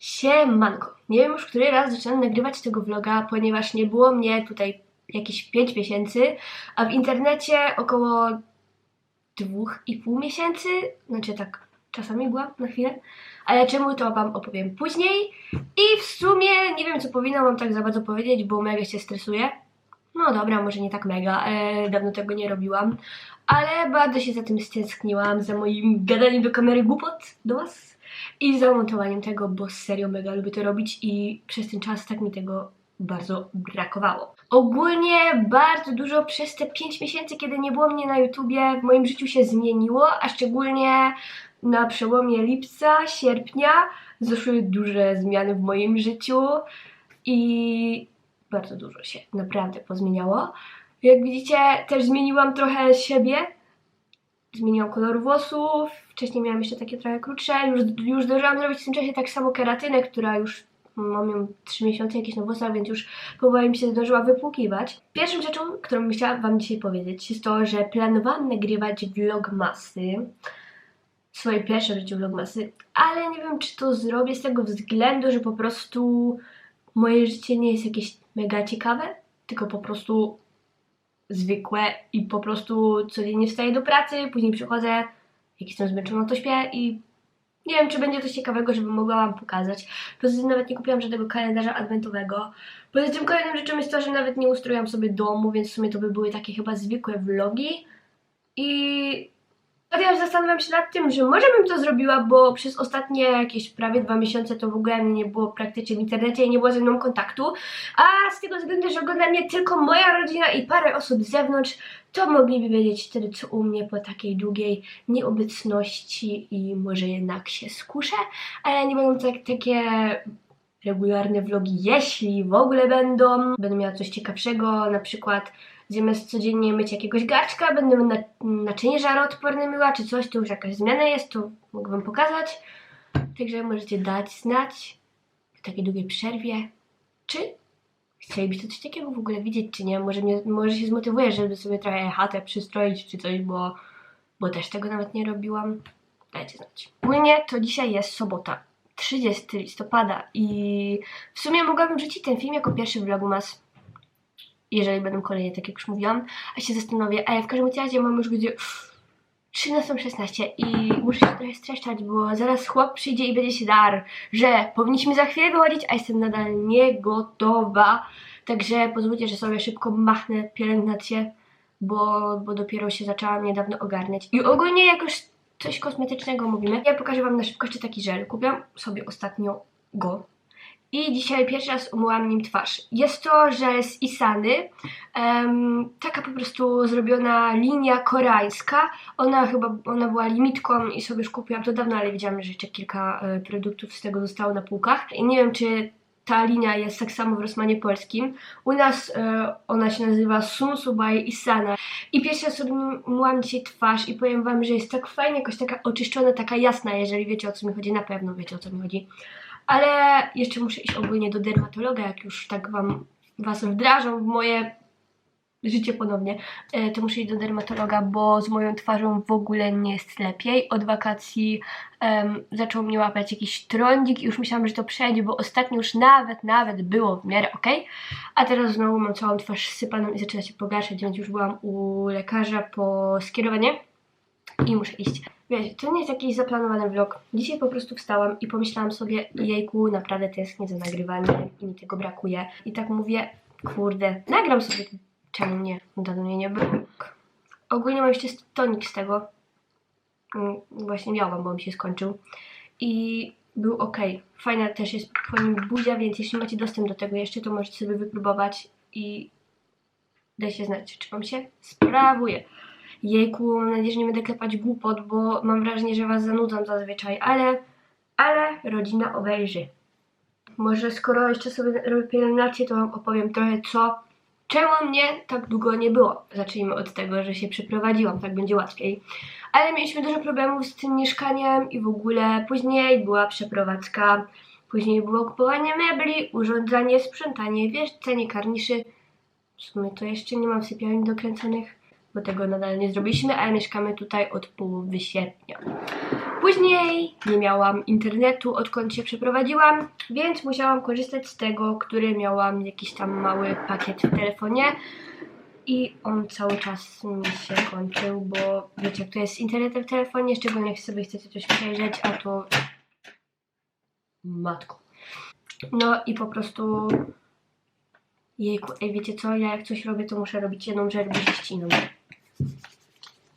Siemanko. Nie wiem już który raz zaczynam nagrywać tego vloga, ponieważ nie było mnie tutaj jakieś 5 miesięcy, a w internecie około 2,5 miesięcy, znaczy tak czasami była na chwilę, ale czemu to wam opowiem później i w sumie nie wiem co powinnam wam tak za bardzo powiedzieć, bo mega się stresuję. No dobra, może nie tak mega, e, dawno tego nie robiłam, ale bardzo się za tym stęskniłam, za moim gadaniem do kamery głupot do was i za montowaniem tego, bo serio mega lubię to robić i przez ten czas tak mi tego bardzo brakowało. Ogólnie bardzo dużo przez te 5 miesięcy, kiedy nie było mnie na YouTubie, w moim życiu się zmieniło, a szczególnie na przełomie lipca, sierpnia zaszły duże zmiany w moim życiu i bardzo dużo się naprawdę pozmieniało. Jak widzicie, też zmieniłam trochę siebie. Zmieniłam kolor włosów. Wcześniej miałam jeszcze takie trochę krótsze. Już, już zdążyłam zrobić w tym czasie tak samo keratynę, która już mam ją 3 miesiące jakieś na włosach, więc już powoli mi się zdążyła wypłukiwać. Pierwszą rzeczą, którą bym chciała Wam dzisiaj powiedzieć, jest to, że planowałam nagrywać vlogmasy. Swoje pierwsze w życiu vlogmasy, ale nie wiem, czy to zrobię z tego względu, że po prostu moje życie nie jest jakieś mega ciekawe, tylko po prostu zwykłe i po prostu codziennie wstaję do pracy, później przychodzę, jak jestem zmęczona, to śpię i nie wiem, czy będzie coś ciekawego, żeby mogła Wam pokazać. Poza tym nawet nie kupiłam żadnego kalendarza adwentowego. Poza tym kolejną rzeczą jest to, że nawet nie ustroiłam sobie domu, więc w sumie to by były takie chyba zwykłe vlogi. I Chociaż zastanawiam się nad tym, że może bym to zrobiła, bo przez ostatnie jakieś prawie dwa miesiące to w ogóle mnie nie było praktycznie w internecie i nie było ze mną kontaktu. A z tego względu, że ogląda mnie tylko moja rodzina i parę osób z zewnątrz, to mogliby wiedzieć wtedy, co u mnie po takiej długiej nieobecności i może jednak się skuszę. Ale nie będą tak, takie regularne vlogi, jeśli w ogóle będą. Będę miała coś ciekawszego, na przykład zamiast codziennie myć jakiegoś garczka, będę na, naczynie żaroodporne myła, czy coś, to już jakaś zmiana jest, to mogę Wam pokazać. Także możecie dać znać w takiej długiej przerwie, czy chcielibyście coś takiego w ogóle widzieć, czy nie. Może, mnie, może się zmotywuję, żeby sobie trochę chatę przystroić, czy coś, bo, bo też tego nawet nie robiłam. Dajcie znać. Ogólnie to dzisiaj jest sobota. 30 listopada i w sumie mogłabym wrzucić ten film jako pierwszy vlogmas, jeżeli będą kolejne, tak jak już mówiłam, a się zastanowię, ale w każdym razie mam już godziny 13.16 i muszę się trochę streszczać, bo zaraz chłop przyjdzie i będzie się dar, że powinniśmy za chwilę wychodzić, a jestem nadal niegotowa, także pozwólcie, że sobie szybko machnę pielęgnację, bo, bo dopiero się zaczęłam niedawno ogarniać. I ogólnie jak już coś kosmetycznego mówimy, ja pokażę Wam na szybkości taki żel, kupiłam sobie ostatnio go, i dzisiaj pierwszy raz umyłam nim twarz. Jest to żel z Isany, em, taka po prostu zrobiona linia koreańska. Ona chyba, ona była limitką i sobie już kupiłam to dawno, ale wiedziałam, że jeszcze kilka e, produktów z tego zostało na półkach. I nie wiem, czy ta linia jest tak samo w Rosmanie Polskim. U nas e, ona się nazywa Sunsu by Isana. I pierwszy raz sobie umyłam dzisiaj twarz i powiem Wam, że jest tak fajnie, jakoś taka oczyszczona, taka jasna, jeżeli wiecie o co mi chodzi, na pewno wiecie o co mi chodzi. Ale jeszcze muszę iść ogólnie do dermatologa, jak już tak wam was wdrażam w moje życie ponownie, e, to muszę iść do dermatologa, bo z moją twarzą w ogóle nie jest lepiej. Od wakacji um, zaczął mnie łapać jakiś trądzik i już myślałam, że to przejdzie, bo ostatnio już nawet, nawet było w miarę ok, a teraz znowu mam całą twarz sypaną i zaczyna się pogarszać, więc już byłam u lekarza po skierowanie i muszę iść. Wiecie, to nie jest jakiś zaplanowany vlog. Dzisiaj po prostu wstałam i pomyślałam sobie, jejku, naprawdę tęsknię za nagrywaniem i mi tego brakuje. I tak mówię, kurde, nagram sobie, czemu nie? Dawno mnie nie było. Ogólnie mam jeszcze tonik z tego. Mm, Właśnie miałam, bo mi się skończył. I był ok. Fajna też jest po nim buzia, więc jeśli macie dostęp do tego jeszcze, to możecie sobie wypróbować i dajcie znać, czy wam się sprawuje. Jejku, mam nadzieję, że nie będę klepać głupot, bo mam wrażenie, że was zanudzam zazwyczaj, ale, ale rodzina obejrzy. Może skoro jeszcze sobie robię pielęgnację, to wam opowiem trochę co, czemu mnie tak długo nie było. Zacznijmy od tego, że się przeprowadziłam, tak będzie łatwiej. Ale mieliśmy dużo problemów z tym mieszkaniem i w ogóle później była przeprowadzka, później było kupowanie mebli, urządzanie, sprzątanie, wierzcenie karniszy. W sumie to jeszcze nie mam sypialni dokręconych bo tego nadal nie zrobiliśmy, ale mieszkamy tutaj od połowy sierpnia. Później nie miałam internetu, odkąd się przeprowadziłam, więc musiałam korzystać z tego, który miałam jakiś tam mały pakiet w telefonie. I on cały czas mi się kończył, bo wiecie, jak to jest z internetem w telefonie, szczególnie jak sobie chcecie coś przejrzeć, a to... Matko. No i po prostu... Jejku, ej, wiecie co, ja jak coś robię, to muszę robić jedną rzecz, bo się ścinam.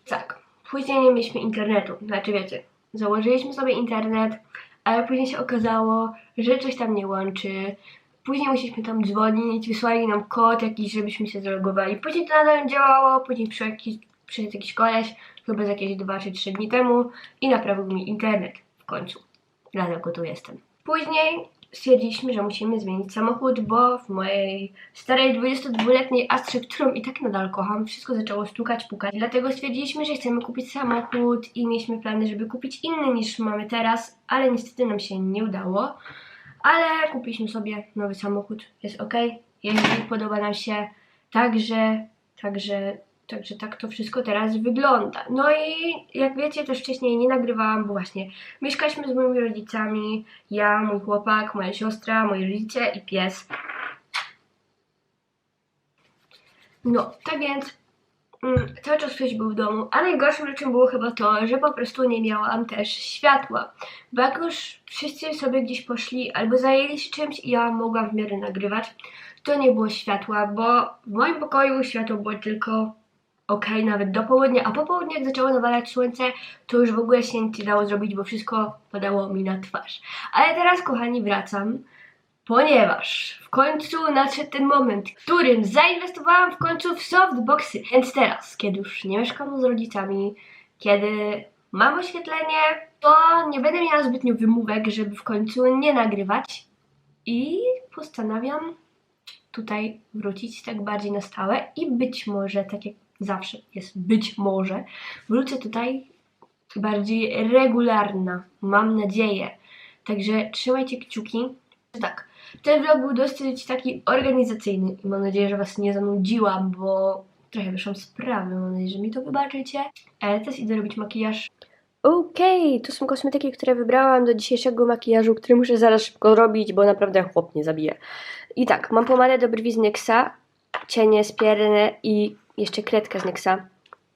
Tak, później nie mieliśmy internetu, znaczy wiecie, założyliśmy sobie internet, ale później się okazało, że coś tam nie łączy. Później musieliśmy tam dzwonić, wysłali nam kod jakiś, żebyśmy się zalogowali. Później to nadal działało, później przyszedł jakiś, przyszedł jakiś koleś, chyba z jakieś 2 czy 3 dni temu i naprawił mi internet w końcu. Dlatego tu jestem. Później stwierdziliśmy, że musimy zmienić samochód, bo w mojej starej 22-letniej Astrze, którą i tak nadal kocham, wszystko zaczęło stukać, pukać. Dlatego stwierdziliśmy, że chcemy kupić samochód i mieliśmy plany, żeby kupić inny niż mamy teraz, ale niestety nam się nie udało. Ale kupiliśmy sobie nowy samochód, jest ok, jeździ, podoba nam się, także, także, także tak to wszystko teraz wygląda. No i jak wiecie, też wcześniej nie nagrywałam, bo właśnie mieszkaliśmy z moimi rodzicami, ja, mój chłopak, moja siostra, moi rodzice i pies. No, tak więc mm, cały czas ktoś był w domu, a najgorszym rzeczą było chyba to, że po prostu nie miałam też światła. Bo jak już wszyscy sobie gdzieś poszli albo zajęli się czymś i ja mogłam w miarę nagrywać, to nie było światła, bo w moim pokoju światło było tylko ok, nawet do południa, a po południu jak zaczęło nawalać słońce, to już w ogóle się nic nie dało zrobić, bo wszystko padało mi na twarz. Ale teraz, kochani, wracam, ponieważ w końcu nadszedł ten moment, w którym zainwestowałam w końcu w softboxy. Więc teraz, kiedy już nie mieszkam z rodzicami, kiedy mam oświetlenie, to nie będę miała zbytnio wymówek, żeby w końcu nie nagrywać i postanawiam tutaj wrócić tak bardziej na stałe i być może, tak jak zawsze jest być może, wrócę tutaj bardziej regularna, mam nadzieję. Także trzymajcie kciuki. Tak, ten vlog był dosyć taki organizacyjny i mam nadzieję, że Was nie zanudziłam, bo trochę wyszłam sprawy, mam nadzieję, że mi to wybaczycie. Ale teraz idę robić makijaż. Okej, to są kosmetyki, które wybrałam do dzisiejszego makijażu, który muszę zaraz szybko robić, bo naprawdę chłop nie zabije. I tak, mam pomadę do brwi z NYXa, cienie spierne i jeszcze kredkę z NYXa.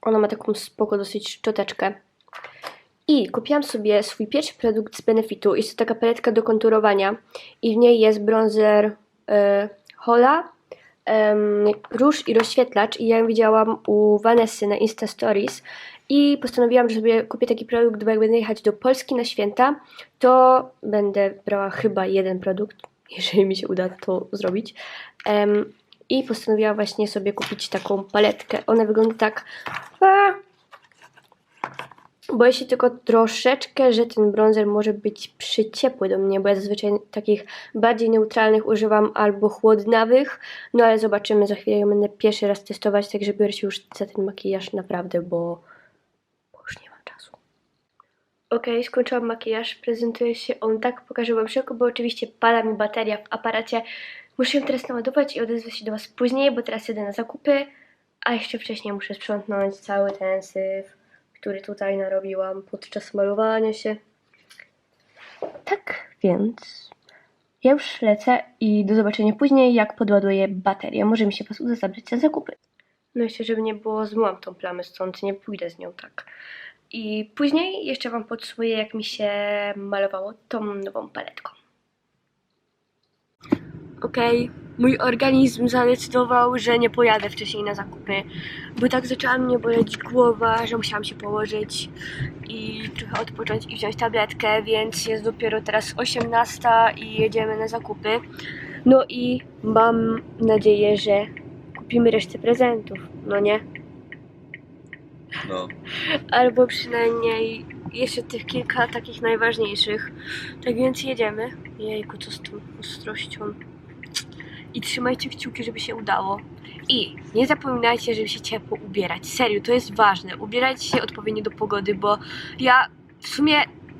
Ona ma taką spoko dosyć szczoteczkę. I kupiłam sobie swój pierwszy produkt z Benefitu. Jest to taka paletka do konturowania i w niej jest bronzer y, Hola, em, róż i rozświetlacz i ja ją widziałam u Vanessy na Insta Stories i postanowiłam, że sobie kupię taki produkt, bo jak będę jechać do Polski na święta, to będę brała chyba jeden produkt, jeżeli mi się uda to zrobić. I postanowiłam właśnie sobie kupić taką paletkę. Ona wygląda tak... A, Boję się tylko troszeczkę, że ten bronzer może być przyciepły do mnie, bo ja zazwyczaj takich bardziej neutralnych używam albo chłodnawych, no ale zobaczymy, za chwilę ją będę pierwszy raz testować, także biorę się już za ten makijaż naprawdę, bo, bo już nie mam czasu. Okej, skończyłam makijaż, prezentuje się on tak, pokażę wam szybko, bo oczywiście pada mi bateria w aparacie. Muszę ją teraz naładować i odezwę się do was później, bo teraz jedę na zakupy, a jeszcze wcześniej muszę sprzątnąć cały ten syf który tutaj narobiłam podczas malowania się. Tak więc ja już lecę i do zobaczenia później, jak podładuję baterię. Może mi się was uda zabrać na zakupy. No jeszcze, żeby nie było, zmyłam tą plamę, stąd nie pójdę z nią tak. I później jeszcze wam podsumuję, jak mi się malowało tą nową paletką. Okej, mój organizm zadecydował, że nie pojadę wcześniej na zakupy, bo tak zaczęła mnie boleć głowa, że musiałam się położyć i trochę odpocząć i wziąć tabletkę, więc jest dopiero teraz 18 i jedziemy na zakupy. No i mam nadzieję, że kupimy resztę prezentów, no nie? No, Albo przynajmniej jeszcze tych kilka takich najważniejszych. Tak więc jedziemy. Jejku, co z tą ostrością. I trzymajcie kciuki, żeby się udało. I nie zapominajcie, żeby się ciepło ubierać. Serio, to jest ważne. Ubierajcie się odpowiednio do pogody, bo ja w sumie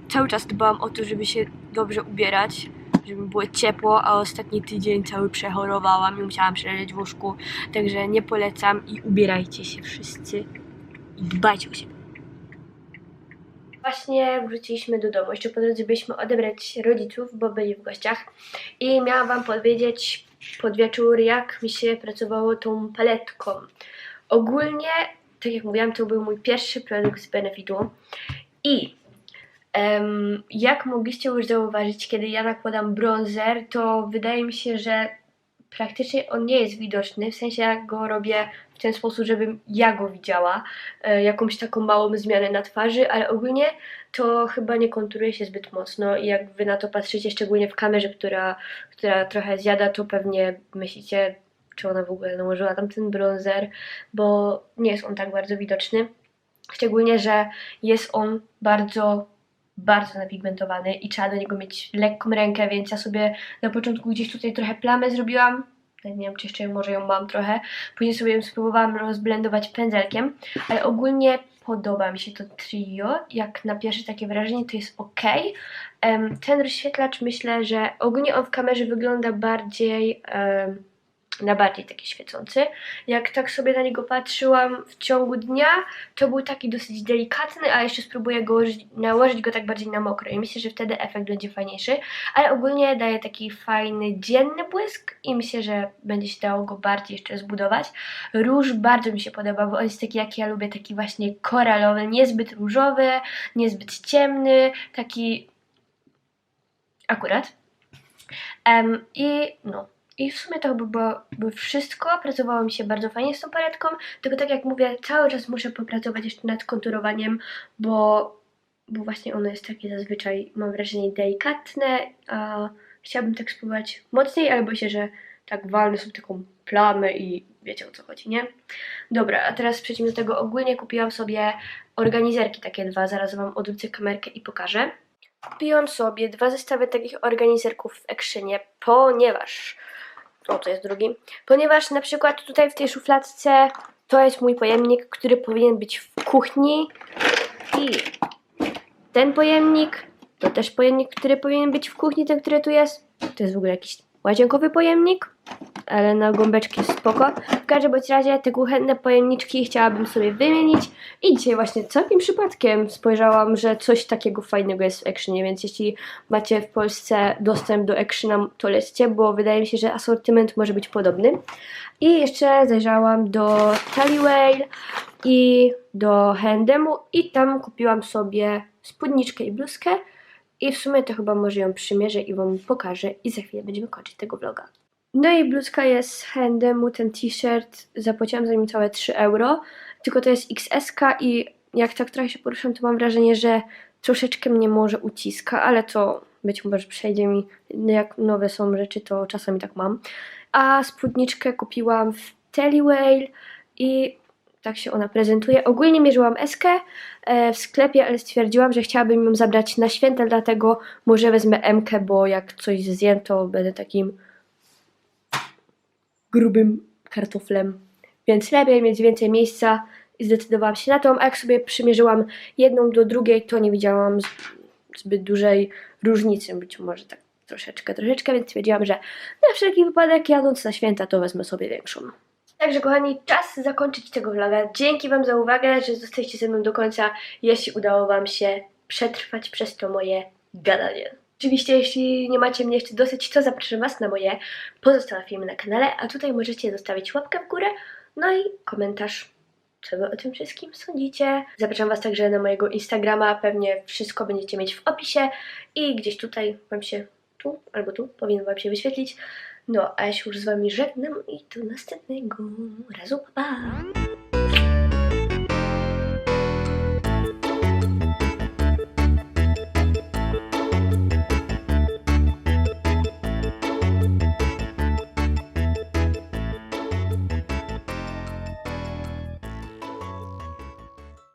cały czas dbałam o to, żeby się dobrze ubierać, żeby było ciepło, a ostatni tydzień cały przechorowałam i musiałam przeżyć w łóżku. Także nie polecam i ubierajcie się wszyscy i dbajcie o siebie. Właśnie wróciliśmy do domu. Jeszcze po drodze byliśmy odebrać rodziców, bo byli w gościach. I miałam Wam powiedzieć pod wieczór, jak mi się pracowało tą paletką. Ogólnie, tak jak mówiłam, to był mój pierwszy produkt z Benefitu. I em, jak mogliście już zauważyć, kiedy ja nakładam bronzer, to wydaje mi się, że praktycznie on nie jest widoczny. W sensie ja go robię w ten sposób, żebym ja go widziała. E, jakąś taką małą zmianę na twarzy, ale ogólnie to chyba nie konturuje się zbyt mocno i jak wy na to patrzycie, szczególnie w kamerze, która, która trochę zjada, to pewnie myślicie, czy ona w ogóle nałożyła tam ten bronzer, bo nie jest on tak bardzo widoczny. Szczególnie, że jest on bardzo, bardzo napigmentowany i trzeba do niego mieć lekką rękę, więc ja sobie na początku gdzieś tutaj trochę plamę zrobiłam. Nie wiem, czy jeszcze może ją mam trochę. Później sobie ją spróbowałam rozblendować pędzelkiem, ale ogólnie podoba mi się to trio. Jak na pierwsze takie wrażenie, to jest ok. Ten rozświetlacz myślę, że ogólnie on w kamerze wygląda bardziej em, na bardziej taki świecący. Jak tak sobie na niego patrzyłam w ciągu dnia, to był taki dosyć delikatny, a jeszcze spróbuję go nałożyć go tak bardziej na mokro i myślę, że wtedy efekt będzie fajniejszy, ale ogólnie daje taki fajny, dzienny błysk i myślę, że będzie się dało go bardziej jeszcze zbudować. Róż bardzo mi się podoba, bo on jest taki jak ja lubię, taki właśnie koralowy, niezbyt różowy, niezbyt ciemny, taki akurat. Em, I no, i w sumie to by było by wszystko. Pracowało mi się bardzo fajnie z tą paletką, tylko tak jak mówię, cały czas muszę popracować jeszcze nad konturowaniem, bo, bo właśnie ono jest takie zazwyczaj, mam wrażenie, delikatne, a chciałabym tak spróbować mocniej, albo się, że tak walnę sobie taką plamę i wiecie o co chodzi, nie? Dobra, a teraz przejdźmy do tego. Ogólnie kupiłam sobie organizerki takie dwa, zaraz Wam odwrócę kamerkę i pokażę. Kupiłam sobie dwa zestawy takich organizerków w Actionie, ponieważ o, to jest drugi. Ponieważ na przykład tutaj w tej szufladce to jest mój pojemnik, który powinien być w kuchni i ten pojemnik to też pojemnik, który powinien być w kuchni, ten, który tu jest. To jest w ogóle jakiś łazienkowy pojemnik, ale na gąbeczki spoko. W każdym bądź razie te kuchenne pojemniczki chciałabym sobie wymienić i dzisiaj właśnie całkiem przypadkiem spojrzałam, że coś takiego fajnego jest w Actionie, więc jeśli macie w Polsce dostęp do Actiona, to lećcie, bo wydaje mi się, że asortyment może być podobny. I jeszcze zajrzałam do Tallywale i do H&M i tam kupiłam sobie spódniczkę i bluzkę i w sumie to chyba może ją przymierzę i Wam pokażę i za chwilę będziemy kończyć tego vloga. No i bluzka jest z H&M, ten t-shirt zapłaciłam za nim całe 3 euro, tylko to jest XS i jak tak trochę się poruszam, to mam wrażenie, że troszeczkę mnie może uciska, ale to być może przejdzie mi, jak nowe są rzeczy, to czasami tak mam. A spódniczkę kupiłam w Tellywale i tak się ona prezentuje. Ogólnie mierzyłam eskę w sklepie, ale stwierdziłam, że chciałabym ją zabrać na święta, dlatego może wezmę MK, bo jak coś zjem, to będę takim grubym kartoflem. Więc lepiej mieć więcej miejsca i zdecydowałam się na tą, a jak sobie przymierzyłam jedną do drugiej, to nie widziałam zbyt dużej różnicy, być może tak troszeczkę, troszeczkę, więc stwierdziłam, że na wszelki wypadek jadąc na święta, to wezmę sobie większą. Także kochani, czas zakończyć tego vloga. Dzięki Wam za uwagę, że zostaliście ze mną do końca, jeśli udało Wam się przetrwać przez to moje gadanie. Oczywiście, jeśli nie macie mnie jeszcze dosyć, to zapraszam Was na moje pozostałe filmy na kanale, a tutaj możecie zostawić łapkę w górę, no i komentarz, co Wy o tym wszystkim sądzicie. Zapraszam Was także na mojego Instagrama, pewnie wszystko będziecie mieć w opisie i gdzieś tutaj Wam się, tu albo tu, powinno Wam się wyświetlić. No, a ja się już z Wami żegnam i do następnego razu. Pa! pa.